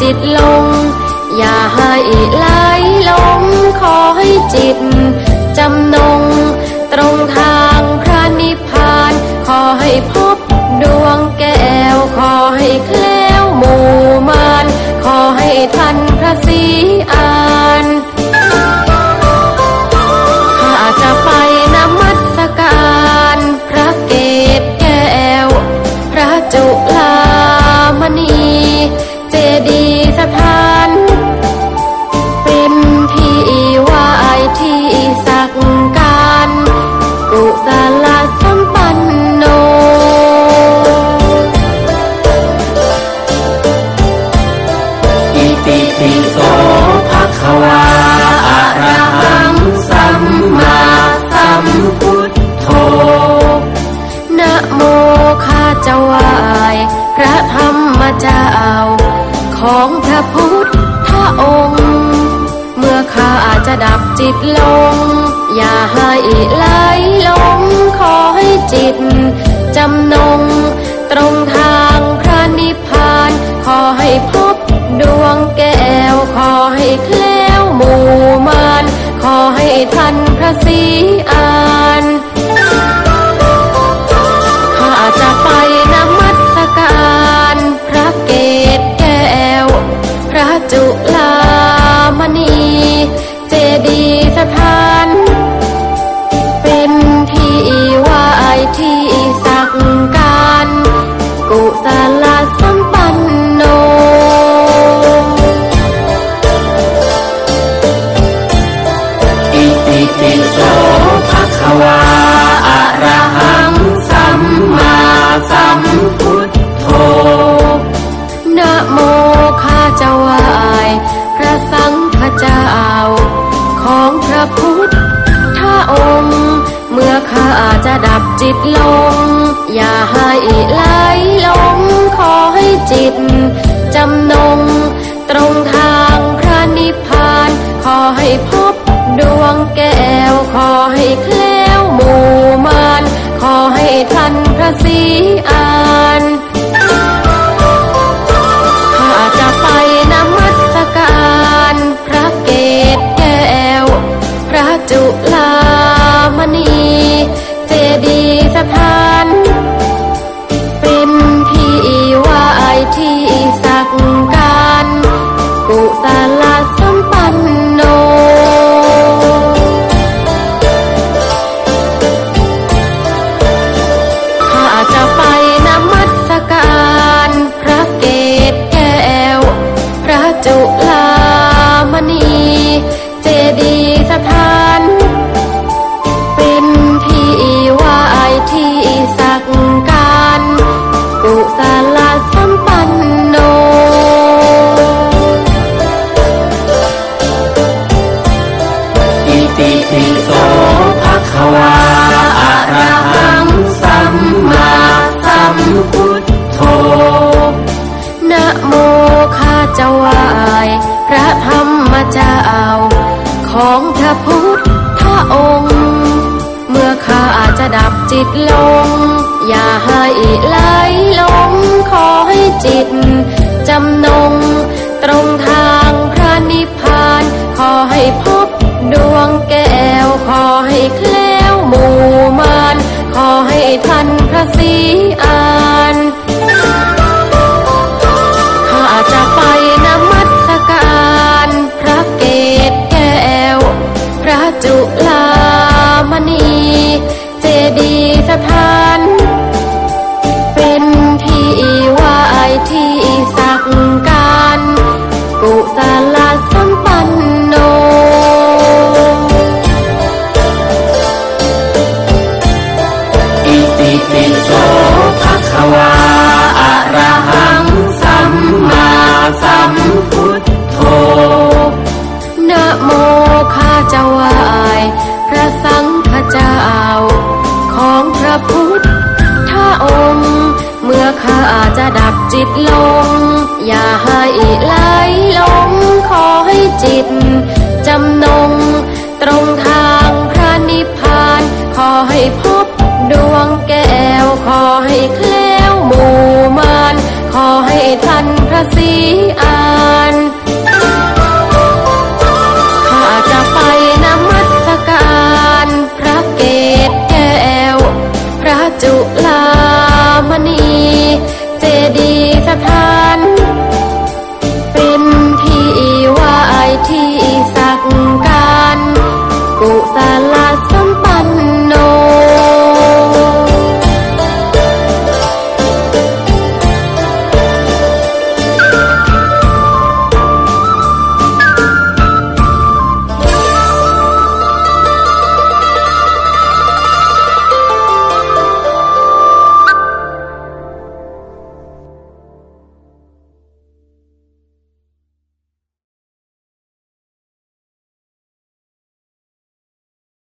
จิตลง อย่าให้ไหลลงขอให้จิต จำนง ตรงทางพระนิพพาน ขอให้พบดวงแก้ว ขอให้เคล จำนง ตรงทางพระนิพพาน ขอให้พบดวงแก้ว ขอให้แคล้วหมู่มาน ขอให้ทันพระศรีอา จะดับจิตลง อย่าให้ไหลลงขอให้จิต จำนง ตรงทางพระนิพพาน ขอให้พบดวงแก้ว ขอให้แคล้วหมู่มาน ขอให้ทันพระศรีอานข้าจะไปนมัสการ พระเกศแก้ว พระจุ ติปิโสภะคะวาอะระหังสัมมาสัมพุทโธนะโมข้าจะไหวพระธรรมเจ้าของพระพุทธองค์ เมื่อข้าจะดับจิตลง อย่าให้ไหลลงขอให้จิตจำนงตรงทาง จิตลง อย่าให้ไหลลงขอให้จิต จำนง ตรงทางพระนิพพาน ขอให้พบดวงแก้ว ขอให้เคล้วหมู่มานขอให้ทันพระศรีอานข้าจะไปนมัสการ พระเกศแก้ว พระจุล